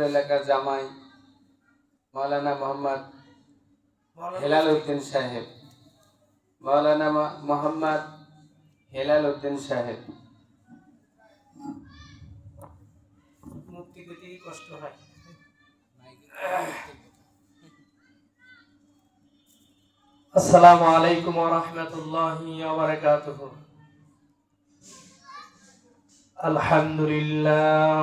এলাকার জামাই মাওলানা মোহাম্মদ হেলাল উদ্দিন সাহেব মাওলানা মোহাম্মদ হেলাল উদ্দিন সাহেব। মুক্তি পেতেই কষ্ট হয়। আসসালামু আলাইকুম ওয়া রাহমাতুল্লাহি ওয়া বারাকাতুহু। আলহামদুলিল্লাহ।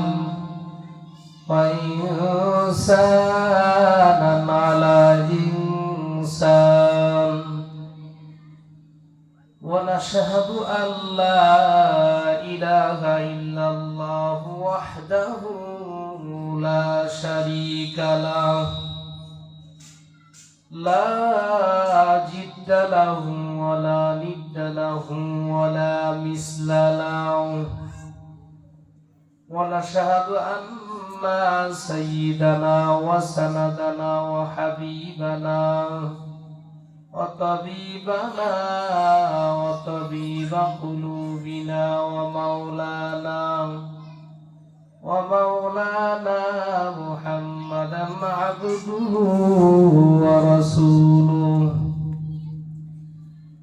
وإنسانا على إنسان. ونشهد أن لا إله إلا الله وحده لا شريك له. لا جد له ولا ند له ولا مثل له. ونشهد أن سيدنا وسندنا وحبيبنا وطبيبنا وطبيب قلوبنا ومولانا ومولانا محمدا عبده ورسوله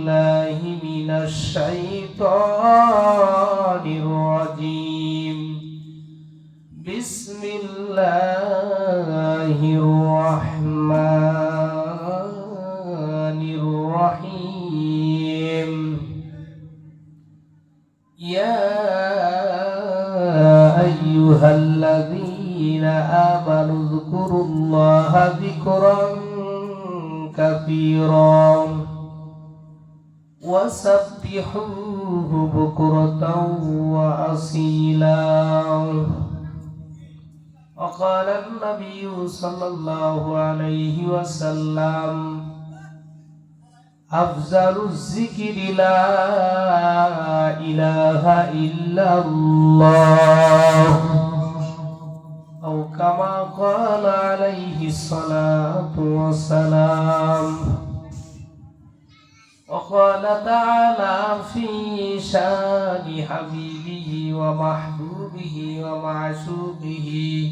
من الشيطان وسلم. أفضل الذكر لا إله إلا الله. أو كما قال عليه الصلاة والسلام. وقال تعالى في شان حبيبه ومحبوبه ومعشوقه.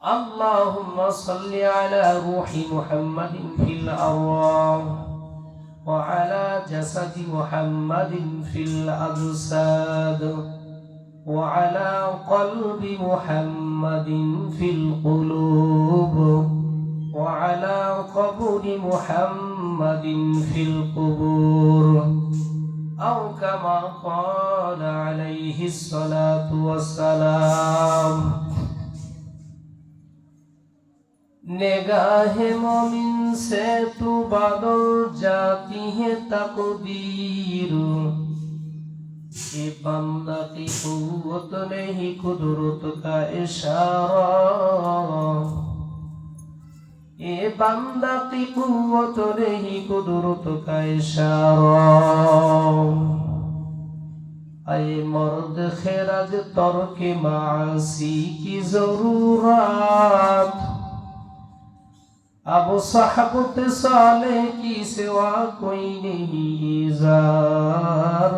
اللهم صل على روح محمد في الأرواح وعلى جسد محمد في الأجساد وعلى قلب محمد في القلوب وعلى قبر محمد في القبور أو كما قال عليه الصلاة والسلام নেগাহে মমিন সে তু বাদল জাতি হে তাকো এ বান্দা কি কুয়ত নেহি, কুদরত কা ইশারা। এ বান্দা কি কুয়ত নেহি, কুদরত কা ইশারা। আয়ে মর্দ খেরাজ তর্কে মাসি কি জরুরাত। अब साहबत साले की सिवा कोई नहीं जार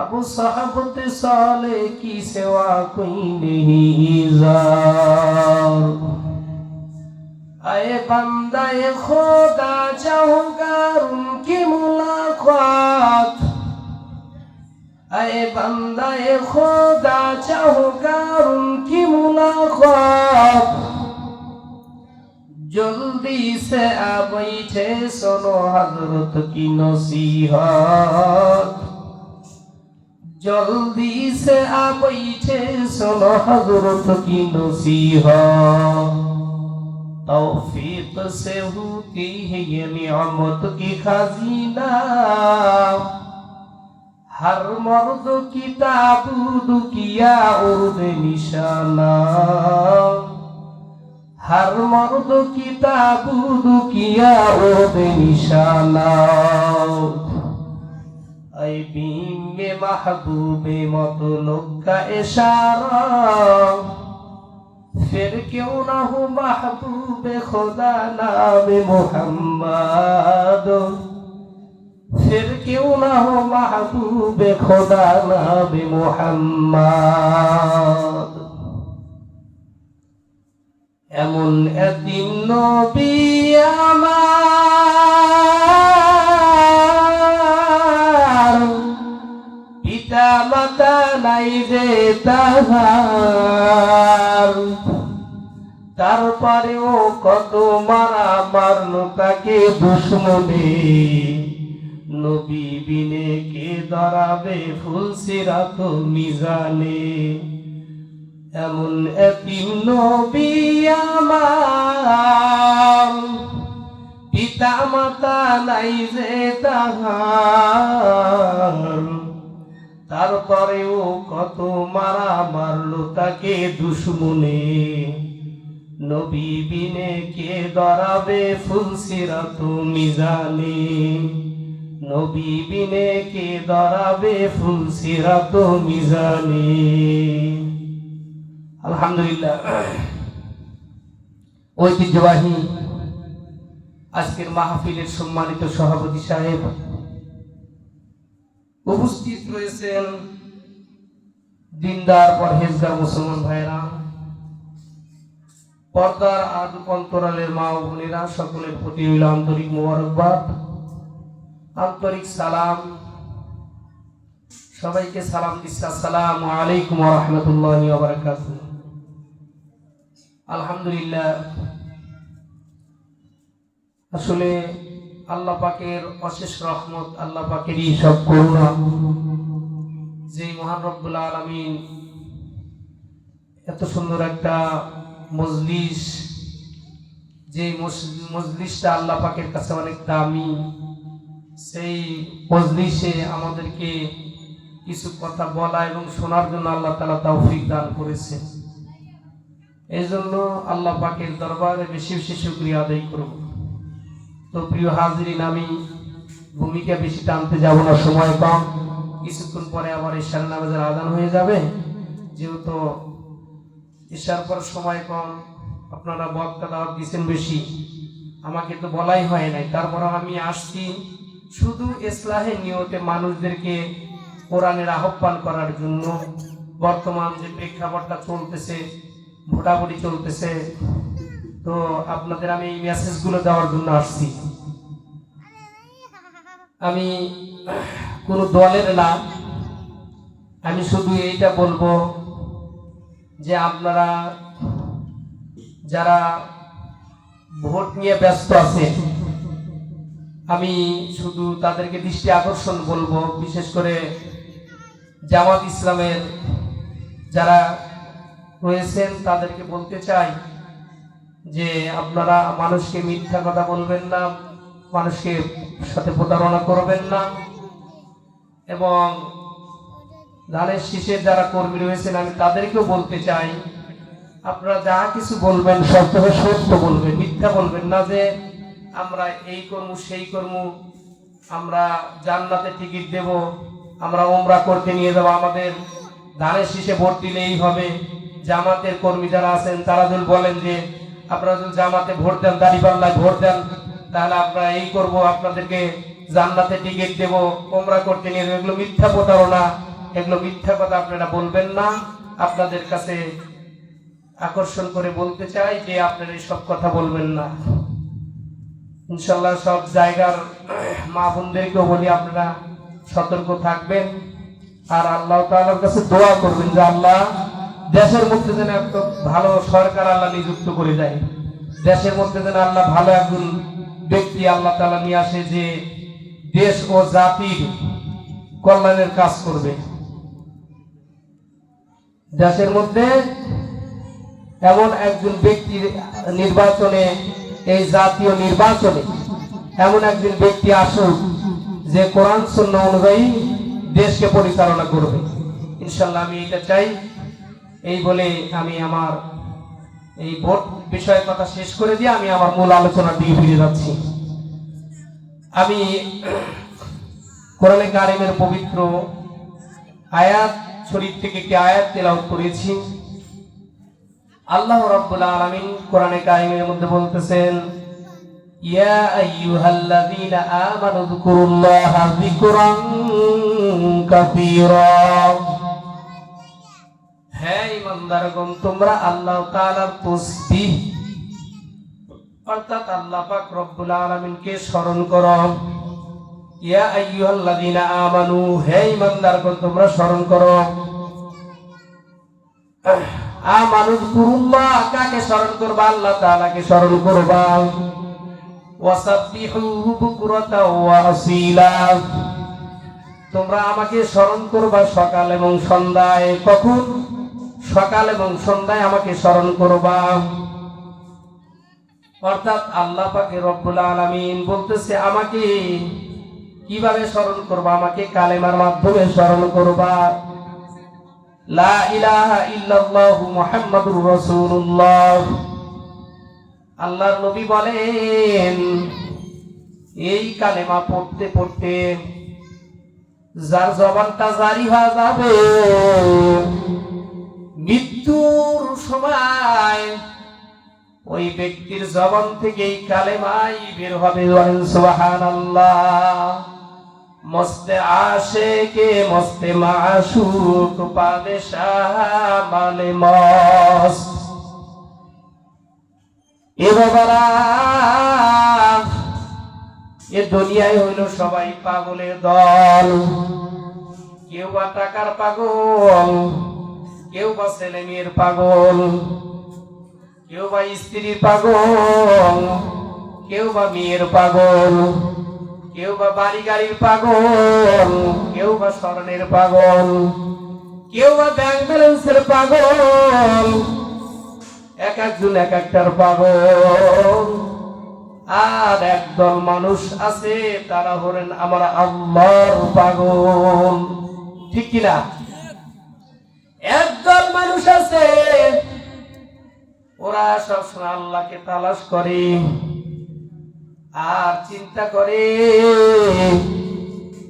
अब साहबत साले की सिवा कोई नहीं जार आए बंदाए खुदा चाहूंगा उनकी मुलाकात आए बंदाए खुदा चाहूंगा उनकी मुलाकात जल्दी से आ बैठे सुनो हजरत की नसीहत जल्दी से आ बैठे सुनो हजरत की नसीहत तौफीक से होती है ये नियामत की खजीना हर मर्द की ताबूद किया उर्द निशाना হার মর্দ কিতাবু দুকিয়া ও বেনিশানা আই বিম্বে মাহবুবে মত লোকা এশারা। ফের কেউ না হো মাহবুবে খোদা নামে মোহাম্মদ। ফের কেউ না হো মাহবুবে খোদা নামে মোহাম্মদ। এমন একদিন নবী আমার। পিতা মাতা নাই যে তাহার। তারপরেও কত মারা মারলো তাকে দুশ্মনে। নবী বিনে কে দাঁড়াবে ফুলসিরাত মিজানে। এমন এতিম নবী আমার। পিতা মাতা নাই যে তাহার। তারপরেও কত মারা মারলো তাকে দুশ্মনে। নবী বিনে কে দরাবে ফুলসিরাত মিজানে? নবী বিনে কে দরাবে ফুলসিরাত মিজানে? আলহামদুলিল্লাহ। ঐতিহ্যবাহী আজকের মাহফিলের সম্মানিত সভাপতি সাহেব উপস্থিত রয়েছেন দিনদার পরহেজগার মুসলমান ভাইরা পর্দার আর অন্তরালের মা ও বোনেরা, সকলের প্রতি হইল আন্তরিক মোবারকবাদ, আন্তরিক সালাম। সবাইকে সালাম দিচ্ছি আসসালামু আলাইকুম রহমতুল্লাহ বারাকাত আলহামদুলিল্লাহ। আসলে আল্লাহ পাকের অশেষ রহমত, আল্লাহ পাকেরই সব করুণা। যে মহান রব্বুল আলমিন এত সুন্দর একটা মজলিস যে মজলিসটা আল্লাহ পাকের কাছে অনেক দামি, সেই মজলিসে আমাদেরকে কিছু কথা বলা এবং শোনার জন্য আল্লাহ তালা তৌফিক দান করেছে এই জন্য আল্লাহ পাকের দরবারে বেশি বেশি শুক্রিয়া আদায় করব। তো প্রিয় হাজরিন, আমি ভূমিকা বেশি টানতে যাব না, সময় কম। কিছুক্ষণ পরে আবার ঈশার নামাজের আদান হয়ে যাবে। যেহেতু ঈশার পর সময় কম, আপনারা বক্তা দাওয়াত দিচ্ছেন বেশি। আমাকে তো বলাই হয় নাই। তারপর আমি আসছি শুধু ইসলাহের নিয়তে মানুষদেরকে কোরআনের আহ্বান করার জন্য। বর্তমান যে প্রেক্ষাপটটা চলতেছে ভোটাভুটি চলতেছে। তো আপনাদের আমি এই মেসেজগুলো দেওয়ার জন্য আসছি। আমি কোনো দলের না, আমি শুধু এইটা বলব যে আপনারা যারা ভোট নিয়ে ব্যস্ত আছে আমি শুধু তাদেরকে দৃষ্টি আকর্ষণ বলব, বিশেষ করে জামাত ইসলামের যারা রয়েছেন তাদেরকে বলতে চাই যে আপনারা মানুষকে মিথ্যা কথা বলবেন না, মানুষকে সাথে প্রতারণা করবেন না এবং ধানের শীষের যারা কর্মী রয়েছেন, আমি তাদেরকেও বলতে চাই, আপনারা যা কিছু বলবেন, সব থেকে সত্য বলবেন, মিথ্যা বলবেন না যে আমরা এই কর্ম, সেই কর্ম, আমরা জান্নাতে টিকিট দেব, আমরা ওমরা করতে নিয়ে যাব, আমাদের ধানের শীষে ভোট দিলেই হবে। জামাতের কর্মী যারা আছেন তারা যদি বলেন যে, আপনারা যদি জামাতে ভোট দেন, দাঁড়িপাল্লায় ভোট দেন, তাহলে আমরা এই করব, আপনাদেরকে জান্নাতে টিকিট দেব কোমরা করতে নিয়ে এগুলো মিথ্যা প্রতারণা, এগুলো মিথ্যা কথা আপনারা বলবেন না। আপনাদের কাছে আকর্ষণ করে বলতে চাই যে, আপনারা সব কথা বলবেন না। ইনশাল্লাহ সব জায়গার মা বোনদেরকেও বলি, আপনারা সতর্ক থাকবেন। আর আল্লাহ তাআলার কাছে দোয়া করবেন যে, আল্লাহ দেশের মধ্যে যেন একটা ভালো সরকার আল্লাহ নিযুক্ত করে দেয়। দেশের মধ্যে যেন আল্লাহ ভালো একজন ব্যক্তি আল্লাহ তাআলা নিয়ে আসে যে দেশ ও জাতির কল্যাণের কাজ করবে। দেশের মধ্যে এমন একজন ব্যক্তির নির্বাচনে, এই জাতীয় নির্বাচনে এমন একজন ব্যক্তি আসুক যে কোরআন শূন্য অনুযায়ী দেশকে পরিচালনা করবে। ইনশাল্লাহ আমি এটা চাই। এই বলে আমি আমার এই ভোট বিষয়ের কথা শেষ করে দিয়ে আমি আমার মূল আলোচনা দিয়ে ফিরে যাচ্ছি। আমি কোরআনে কারিমের পবিত্র আয়াত শরীফ থেকে একটি আয়াত তেলাওয়াত করেছি। আল্লাহ রাব্বুল আলামিন কোরআনে কারিমের মধ্যে বলতেছেন, ইয়া আইয়ুহাল্লাযীনা আমানু যকুরুল্লাহা যিকরান কাসীরা। ইমানদারগণ তোমরা আল্লাহ তাআলার তাসবিহ, অর্থাৎ আল্লাহ পাক রব্বুল আলামিনকে স্মরণ করো। ইয়া আইয়ুহাল্লাযীনা আমানু, হে ইমানদারগণ তোমরা স্মরণ করো। আমানুজ কুরুল্লাহ কাকে স্মরণ করবা? আল্লাহ তাআলাকে স্মরণ করবা। ওয়াসাব্বিহুহু বুকরাতা ওয়া আসীলা। তোমরা আমাকে স্মরণ করবা সকাল এবং সন্ধ্যায়। কখন? সকাল এবং সন্ধ্যায় আমাকে স্মরণ করবা। অর্থাৎ আল্লাহ পাকে রব্বুল আলামিন বলতেছে, আমাকে কীভাবে স্মরণ করবা? আমাকে কালেমার মাধ্যমে স্মরণ করবা। লা নবী বলেন, এই কালেমা পড়তে পড়তে যার জবানটা জারি হয়ে যাবে মৃত্যুর সময় ওই ব্যক্তির জবান থেকে এই কালেমাই বের হবে। মস্তে আসে কে মস্তে মাশুক পাদেশাহ মানে মস্ত। এ এ দুনিয়ায় হইল সবাই পাগলের দল। কেউ বা টাকার পাগল কেউ বা ছেলে মেয়ের পাগল, কেউ বা স্ত্রীর পাগল, কেউ বা মেয়ের পাগল, কেউ বা বাড়ি গাড়ির পাগল, কেউ বা স্মরণের পাগল, কেউ বা ব্যাংক ব্যালেন্সের পাগল, এক একজন এক একটার পাগল। আর একদল মানুষ আছে, তারা হলেন আমার আল্লাহর পাগল। ঠিক কিনা? একদল মানুষ আছে, ওরা সবসময় আল্লাহকে তালাশ করে আর চিন্তা করে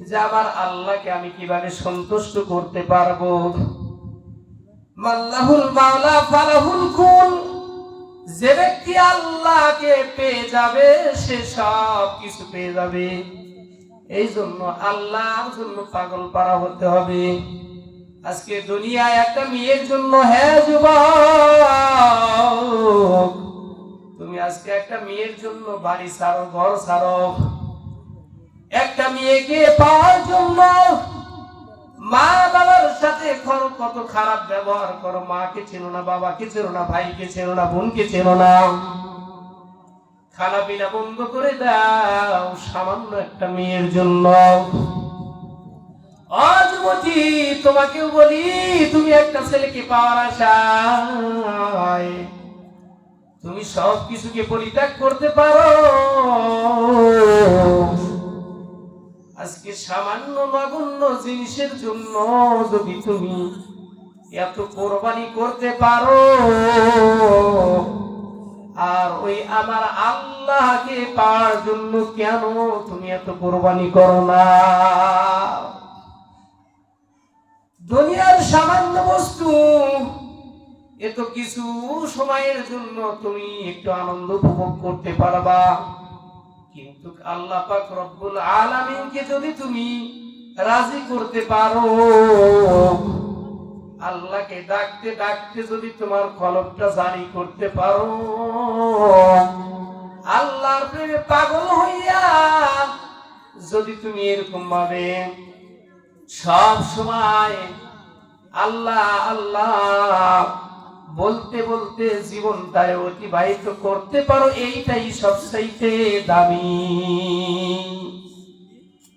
যে আমার আল্লাহকে আমি কীভাবে সন্তুষ্ট করতে পারব। যে ব্যক্তি আল্লাহকে পেয়ে যাবে, সে সব কিছু পেয়ে যাবে। এই জন্য আল্লাহর জন্য পাগল পারা হতে হবে। আজকে দুনিয়ায় একটা মেয়ের জন্য হ্যাঁ যুবক, তুমি আজকে একটা মেয়ের জন্য বাড়ি ছাড়ো, ঘর ছাড়ো। একটা মেয়েকে পাওয়ার জন্য মা বাবার সাথে কত খারাপ ব্যবহার করো। মাকে চেনো না, বাবাকে চেনো না, ভাইকে চেনো না, বোনকে চেনো না। খানা পিনা বন্ধ করে দাও, সামান্য একটা মেয়ের জন্য। অযুবতী তোমাকেও বলি, তুমি একটা ছেলেকে পাওয়ার আশায়। তুমি সব কিছুকে পরিত্যাগ করতে পারো। আজকে সামান্য নগণ্য জিনিসের জন্য যদি তুমি এত কোরবানি করতে পারো, আর ওই আমার আল্লাহকে পাওয়ার জন্য কেন তুমি এত কোরবানি করো না? দুনিয়ার সামান্য বস্তু এ তো কিছু সময়ের জন্য তুমি একটু আনন্দ উপভোগ করতে পারবা। কিন্তু আল্লাহ পাক রব্বুল আলামিনকে যদি তুমি রাজি করতে পারো, আল্লাহকে ডাকতে ডাকতে যদি তোমার কলমটা জারি করতে পারো, আল্লাহর প্রেমে পাগল হইয়া যদি তুমি এরকম ভাবে সব সময় আল্লাহ আল্লাহ বলতে বলতে জীবনটায় অতিবাহিত করতে পারো, এইটাই সবচাইতে দামি।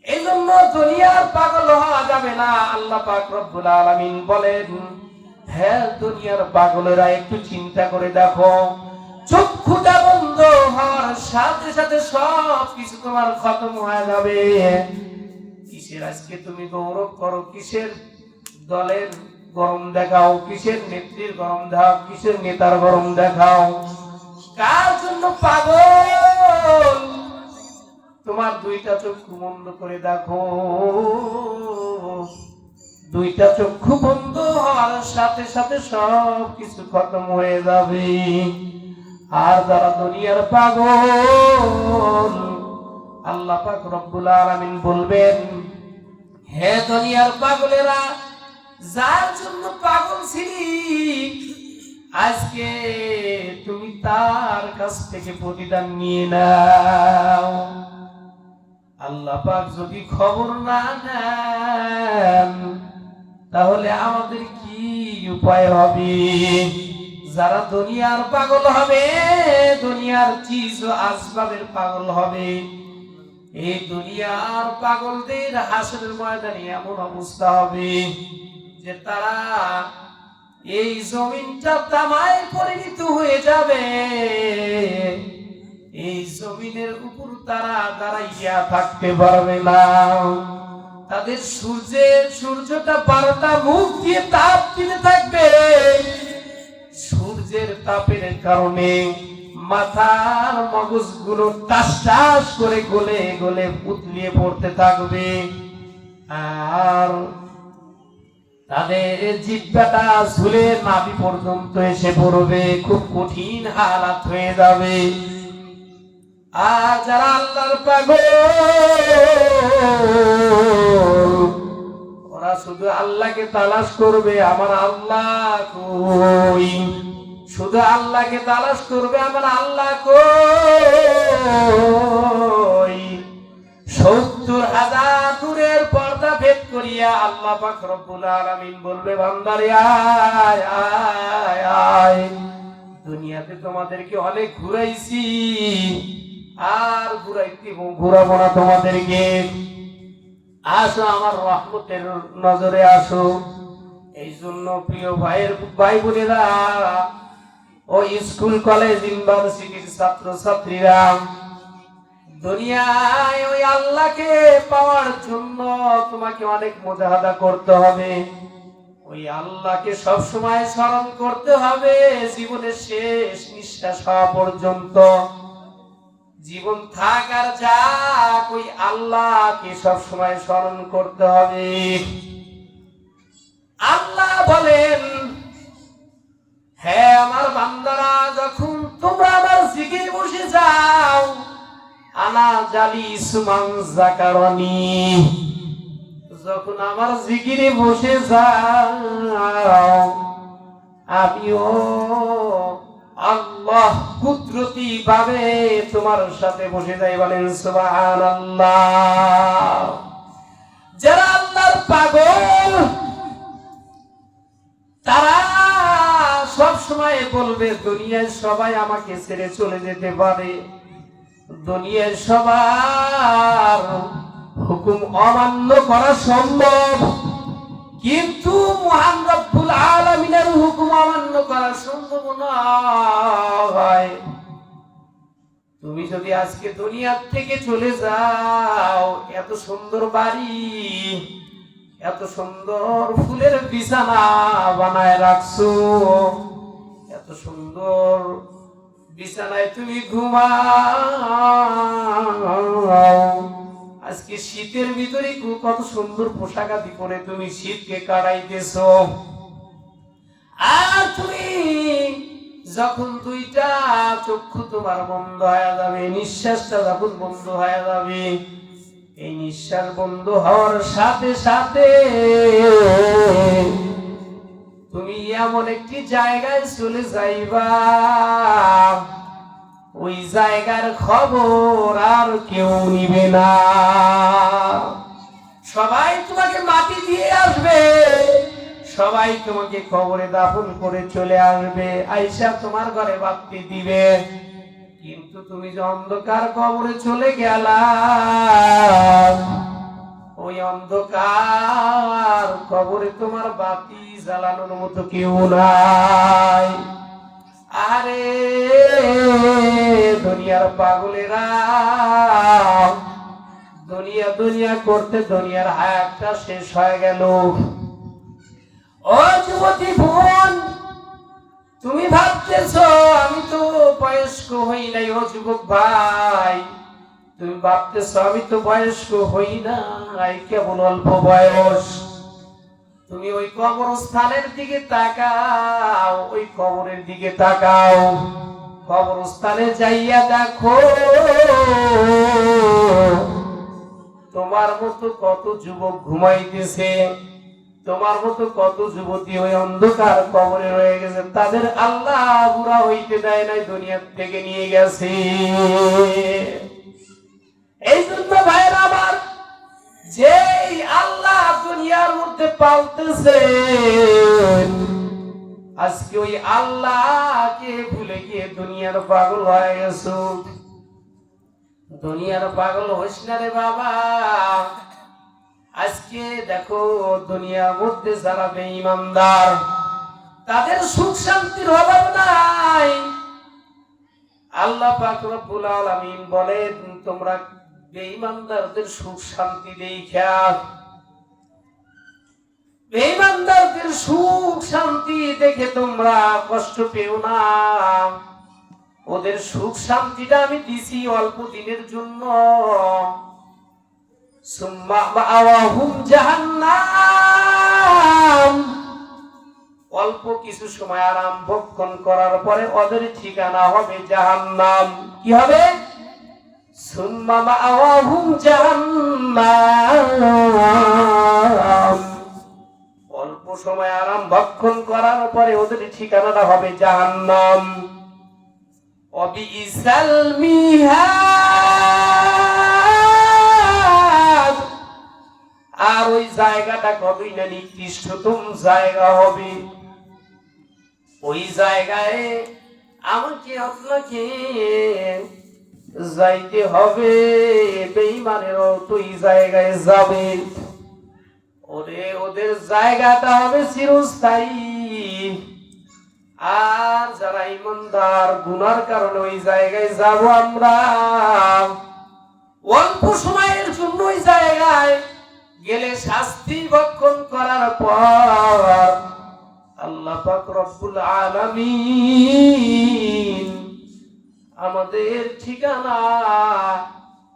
এই জন্য দুনিয়ার পাগল হওয়া যাবে না, আল্লাহ পাক রব্বুল আলামিন বলেন হ্যাঁ দুনিয়ার পাগলেরা একটু চিন্তা করে দেখো চক্ষুটা বন্ধ হওয়ার সাথে সাথে সব কিছু তোমার খতম হয়ে যাবে। কিসের? আজকে তুমি গৌরব করো কিসের? দলের গরম দেখাও কিসের? নেত্রীর গরম দেখাও কিসের? নেতার গরম দেখাও। কার জন্য পাগল? তোমার দুইটা চক্ষু বন্ধ করে দেখো। দুইটা চক্ষু বন্ধ হওয়ার সাথে সাথে সব কিছু খতম হয়ে যাবে। আর যারা দুনিয়ার পাগল, আল্লাহ পাক রব্বুল আলামিন বলবেন হে দুনিয়ার পাগলেরা, যার জন্য পাগল ছিলি, আজকে তুমি তার কাছ থেকে প্রতিদান নিয়ে নাও। আল্লাহ পাক যদি খবর না নেন তাহলে আমাদের কি উপায় হবে? যারা দুনিয়ার পাগল হবে, দুনিয়ার চিজ ও আসবাবের পাগল হবে এই দুনিয়ার পাগলদের হাসরের ময়দানে এমন অবস্থা হবে যে তারা এই জমিনটা তামায় পরিণত হয়ে যাবে। এই জমিনের উপর তারা দাঁড়াইয়া থাকতে পারবে না। তাদের সূর্যের সূর্যটা বারোটা মুখ দিয়ে তাপ দিতে থাকবে। সূর্যের তাপের কারণে মাথার মগজগুলো টাস টাস করে গলে গলে উতলিয়ে পড়তে থাকবে। আর তাদের জিব্বাটা ঝুলে নাভি পর্যন্ত এসে পড়বে, খুব কঠিন হালাত হয়ে যাবে। আর যারা আল্লাহর পাগল, ওরা শুধু আল্লাহকে তালাশ করবে, আমার আল্লাহ কই? শুধু আল্লাহকে তালাশ করবে আমার আল্লাহ সত্তর হাজার দূরের পর্দা ভেদ করিয়া আল্লাহ পাক আলামিন বলবে, বান্দারে, আয় আয় দুনিয়াতে তোমাদেরকে অনেক ঘুরাইছি, আর ঘুরাইতে ঘুরাবো না তোমাদেরকে। আসো আমার রহমতের নজরে আসো। এই জন্য প্রিয় ভাইয়ের ভাই বোনেরা ও স্কুল, কলেজ, ইউনিভার্সিটির ছাত্র ছাত্রীরা দুনিয়ায় ওই আল্লাহকে পাওয়ার জন্য তোমাকে অনেক মোজাহাদা করতে হবে। ওই আল্লাহকে সব সময় স্মরণ করতে হবে জীবনের শেষ নিঃশ্বাস হওয়া পর্যন্ত। জীবন থাক আর যাক, ওই আল্লাহকে সব সময় স্মরণ করতে হবে। আল্লাহ বলেন আমার বান্দারা, যখন তোমরা আমার বসে যাও আনা জালি সুমান যখন আমার বসে যাও, আমিও আল্লাহ কুদরতি ভাবে তোমার সাথে বসে যাই বলেন যারা আল্লাহর পাগল, তারা সব সময় বলবে দুনিয়ায় সবাই আমাকে ছেড়ে চলে যেতে পারে। দুনিয়ায় সবার হুকুম অমান্য করা সম্ভব। কিন্তু মহান রব্বুল আলামিনের হুকুম অমান্য করা সম্ভব নয়। তুমি যদি আজকে দুনিয়ার থেকে চলে যাও, এত সুন্দর বাড়ি এত সুন্দর ফুলের বিছানা বানায় রাখছো। এত সুন্দর বিছানায় তুমি ঘুমাও। আজকে শীতের ভিতরে কত সুন্দর পোশাক আদি পরে তুমি শীতকে কাটাইতেছ। আর তুমি যখন দুইটা চক্ষু তোমার বন্ধ হয়ে যাবে, নিঃশ্বাসটা যখন বন্ধ হয়ে যাবে এই নিঃশ্বাস বন্ধ হওয়ার সাথে সাথে তুমি এমন একটি জায়গায় চলে যাইবা। ওই জায়গার খবর আর কেউ নিবে না। সবাই তোমাকে মাটি দিয়ে আসবে। সবাই তোমাকে কবরে দাফন করে চলে আসবে। আইসা তোমার ঘরে বাপ্তি দিবে। কিন্তু তুমি যে অন্ধকার কবরে চলে গেলা। ওই অন্ধকার কবরে তোমার বাতি জ্বালানোর মতো কেউ নাই। আরে দুনিয়ার পাগলেরা, দুনিয়া দুনিয়া করতে দুনিয়ার হায়াতটা শেষ হয়ে গেল। ও যুবতী বোন তুমি ভাবতেছ, আমি তো বয়স্ক হই নাই, ও যুবক ভাই। তুমি ভাবতেছ, আমি তো বয়স্ক হই নাই, কেবল অল্প বয়স। তুমি ওই কবরস্থানের দিকে তাকাও, ওই কবরের দিকে তাকাও। কবরস্থানে যাইয়া দেখো, তোমার মতো কত যুবক ঘুমাইতেছে। তোমার মতো কত যুবতী ওই অন্ধকার কবরে রয়ে গেছে, তাদের আল্লাহ বুড়া হইতে দেয় নাই, দুনিয়ার থেকে নিয়ে গেছে। এই জন্য ভাইয়ের আমার, যেই আল্লাহ দুনিয়ার মধ্যে পালতেছে, আজকে ওই আল্লাহকে ভুলে গিয়ে দুনিয়ার পাগল হয়ে গেছো। দুনিয়ার পাগল হইস না রে বাবা। আজকে দেখো দুনিয়ার মধ্যে যারা বেঈমানদার, তাদের সুখ শান্তির অভাব নাই। আল্লাহ পাক রব্বুল আলামিন বলেন, তোমরা বেঈমানদারদের সুখ শান্তি দেখা বেঈমানদারদের সুখ শান্তি দেখে তোমরা কষ্ট পেও না। ওদের সুখ শান্তিটা আমি দিছি অল্প দিনের জন্য। সুম্মা মাআওয়াহুম জাহান্নাম অল্প কিছু সময় আরাম ভক্ষণ করার পরে ওদের ঠিকানা হবে জাহান্নাম। কি হবে? সুম্মা মাআওয়াহুম জাহান্নাম অল্প সময় আরাম ভক্ষণ করার পরে ওদের ঠিকানাটা হবে জাহান্নাম। অবিইসাল মিহাদ আর ওই জায়গাটা কতই না নিকৃষ্টতম জায়গা হবে। ওই জায়গায় আমাকে, আপনাকে যাইতে হবে। বেইমানেরও তো এই জায়গায় যাবে। ওরে, ওদের জায়গাটা হবে চিরস্থায়ী। আর যারা ইমানদার, গুনার কারণে ওই জায়গায় যাব আমরা। অল্প সময়ের জন্য ওই জায়গায় গেলে শাস্তি ভক্ষণ করার পর আল্লাহ পাক আলামিন আমাদের ঠিকানা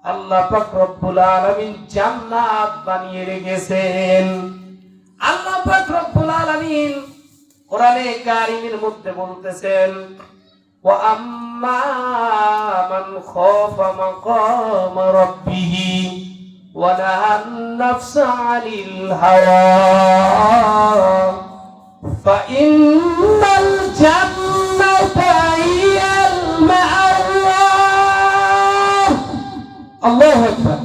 আল্লাহ পাক রব্বুল আলামিন জান্নাত বানিয়ে রেখেছেন। আল্লাহ পাক রব্বুল আলামিন কোরআনে কারিমের মধ্যে বলতেছেন, ওয়া আম্মা মান খাফা মাকাম রাব্বিহি। ওয়া নাহান নাফসা আনিল হাওয়া فإن الجنة هي المأوى الله أكبر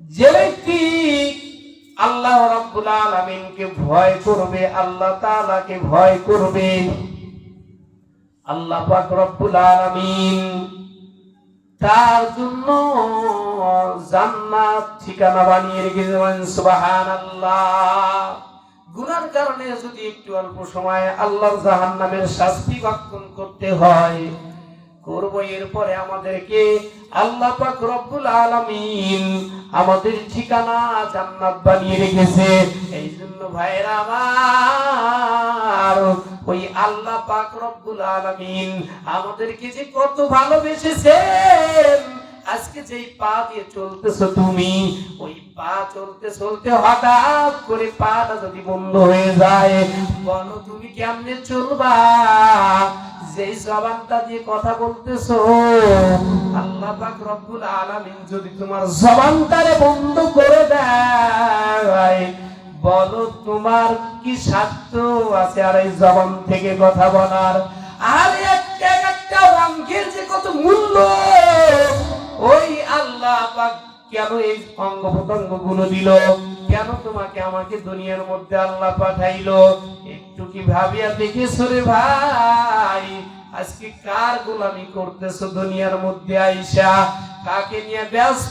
যে ব্যক্তি আল্লাহ রাব্বুল আলামিনকে ভয় করবে আল্লাহ তাআলাকে ভয় করবে আল্লাহ পাক রব্বুল আলামিন তার জন্য জান্নাত ঠিকানা বানিয়ে গুনার কারণে যদি একটু অল্প সময় আল্লাহর জাহান্নামের শাস্তি করতে হয়, করব এরপরে আমাদেরকে আল্লাহ পাক রব্বুল আলামিন আমাদের ঠিকানা জান্নাত বানিয়ে রেখেছে। এই জন্য ভাইরা আমার, ওই আল্লাহ পাক রব্বুল আলামিন আমাদেরকে যে কত ভালোবেসেছেন আজকে যেই পা দিয়ে চলতেছো তুমি ওই পা চলতে চলতে হঠাৎ করে পাটা যদি বন্ধ হয়ে যায় বলো তুমি কেমনে চলবা? যেই জবানটা দিয়ে কথা বলতেছো আল্লাহ পাক রব্বুল আলামিন যদি তোমার জবানটারে বন্ধ করে দেয় বলো তোমার কি স্বার্থ আছে আর এই জবান থেকে কথা বলার? আর একটা একটা অঙ্কের যে কত মূল্য। আল্লাহ কেন এই অঙ্গ প্রত্যঙ্গগুলো দিল? কেন তোমাকে আমাকে দুনিয়ার মধ্যে আল্লাহ পাঠাইলো? একটু কি ভাবিয়া দেখেছ রে ভাই? আজকে কার গোলামি করতেছো দুনিয়ার মধ্যে আইসা? কাকে নিয়ে ব্যস্ত